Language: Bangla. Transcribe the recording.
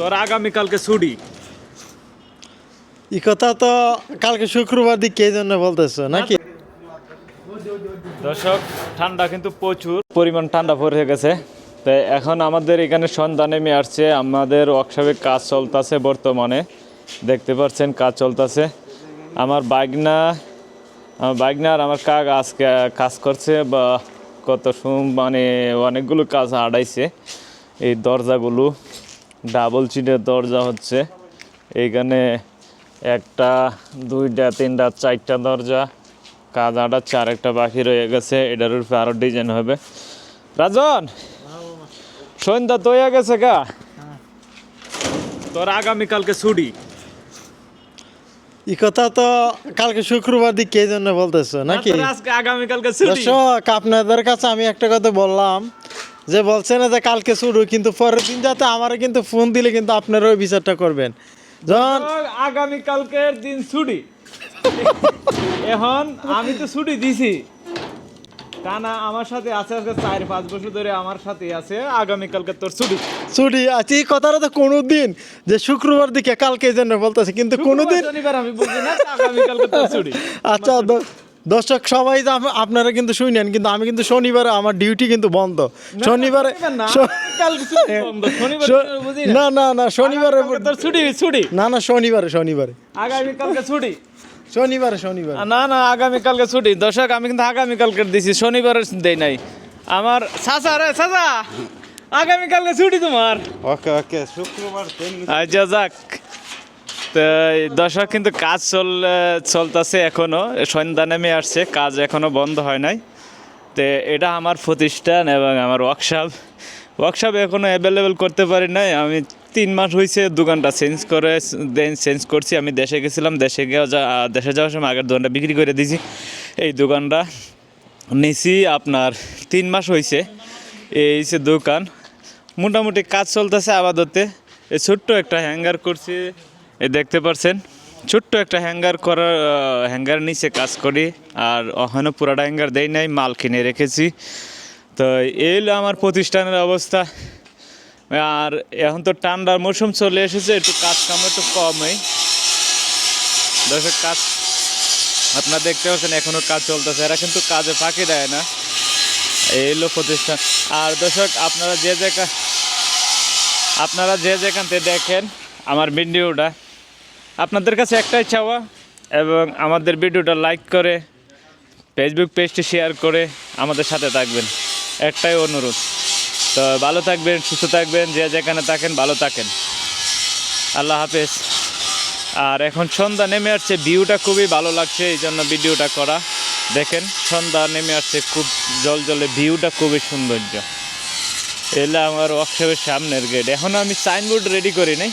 তোর আগামীকালকে ছুটি। এই কথা তো কালকে শুক্রবার দিকে এই জন্য বলতেছো নাকি? দর্শক ঠান্ডা কিন্তু প্রচুর পরিমাণ ঠান্ডা পড়ে গেছে। তো এখন আমাদের এখানে সন্ধ্যা নেমে আসছে আমাদের ওয়ার্কশপে কাজ চলতেছে বর্তমানে। দেখতে পাচ্ছেন কাজ চলতেছে। আমার বাইকনা আমার বাইকনা আর আমার কাক আজকে কাজ করছে বা কত মানে অনেকগুলো কাজ আড়াইছে। এই দরজাগুলো ডাবল চিটের দরজা হচ্ছে। এইখানে একটা দুইটা তিনটা চারটা দরজা কাজ আটাচ্ছে আরেকটা বাকি রয়ে গেছে। এটার উপরে আরও ডিজাইন হবে। রাজন সন্ধ্যা তো হয়ে গেছে গা? তোর আগামীকালকে ছুটি। এই কথা তো কালকে শুক্রবার দিকে এই জন্য বলতেছো নাকি? আজকে আগামীকালকে ছুটি। আপনাদের কাছে আমি একটা কথা বললাম। যে বলছে না যে কালকে শুরু কিন্তু পরের দিন যাতে আমারও কিন্তু ফোন দিলে কিন্তু আপনারা ওই বিচারটা করবেন। যখন তোর আগামীকালকের দিন ছুটি। এখন আমি তো ছুটি দিছি। কানা আমার সাথে আছে আজকে চার পাঁচ বছর ধরে আমার সাথে আছে আগামীকালকে তোর ছুটি। ছুটি আচ্ছা এই কথাটা তো কোনো দিন যে শুক্রবার দিকে কালকে জন্য বলতেছে কিন্তু কোনো দিন আমি বলছি না আগামীকালকে তোর ছুটি। আচ্ছা দর্শক সবাই তো আপনারা কিন্তু শুনেন কিন্তু আমি কিন্তু শনিবারে আমার ডিউটি কিন্তু বন্ধ। শনিবারে শনিবার না। শনিবার না। না না শনিবারে ছুটি ছুটি। না না শনিবারে শনিবারে। আগামীকালকে ছুটি। শনিবারে শনিবার। না না আগামীকালকে ছুটি। দর্শক আমি কিন্তু আগামীকালকে দিছি শনিবারের দেই নাই। আমার চাচা রে চাচা! আগামীকালকে ছুটি তোমার। ওকে ওকে শুক্রবার দিন আচ্ছা যাক। তো দর্শক কিন্তু কাজ চল চলতেছে এখনও সন্ধ্যা নেমে আসছে, কাজ এখনও বন্ধ হয় নাই। তো এটা আমার প্রতিষ্ঠান এবং আমার ওয়ার্কশপ ওয়ার্কশপ এখনও অ্যাভেলেবেল করতে পারি নাই। আমি তিন মাস হয়েছে দোকানটা চেঞ্জ করে দেন চেঞ্জ করছি। আমি দেশে গেছিলাম, দেশে গিয়ে দেশে যাওয়ার সময় আগের দোকানটা বিক্রি করে দিয়েছি। এই দোকানটা নিছি আপনার তিন মাস হয়েছে এই যে দোকান। মোটামুটি কাজ চলতেছে এই ছোট্ট একটা হ্যাঙ্গার করছি। এ দেখতে পারছেন, ছোট্ট একটা হ্যাঙ্গার করার হ্যাঙ্গার নিচে কাজ করি, আর ওখানে পুরাটা হ্যাঙ্গার দেই নাই, মাল কিনে রেখেছি। তো এই হলো আমার প্রতিষ্ঠানের অবস্থা। আর এখন তো ঠান্ডার মৌসুম চলে এসেছে, একটু কাজ কাম একটু কমই দর্শক, কাজ আপনারা দেখতে পাচ্ছেন, এখনও কাজ চলতেছে, এরা কিন্তু কাজে ফাঁকি দেয় না। এই হলো প্রতিষ্ঠান। আর দর্শক, আপনারা যে জায়গা আপনারা যে যেখান থেকে দেখেন, আমার ভিডিওটা আপনাদের কাছে একটাই চাওয়া এবং আমাদের ভিডিওটা লাইক করে ফেসবুক পেজটি শেয়ার করে আমাদের সাথে থাকবেন। একটাই অনুরোধ। তো ভালো থাকবেন, সুস্থ থাকবেন, যে যেখানে থাকেন ভালো থাকেন। আল্লাহ হাফেজ। আর এখন সন্ধ্যা নেমে আসছে, ভিউটা খুবই ভালো লাগছে, এই জন্য ভিডিওটা করা। দেখেন, সন্ধ্যা নেমে আসছে, খুব জল জলে ভিউটা খুবই সৌন্দর্য। এলে আমার ওয়ার্কশপের সামনের গেট এখন আমি সাইনবোর্ড রেডি করি নাই।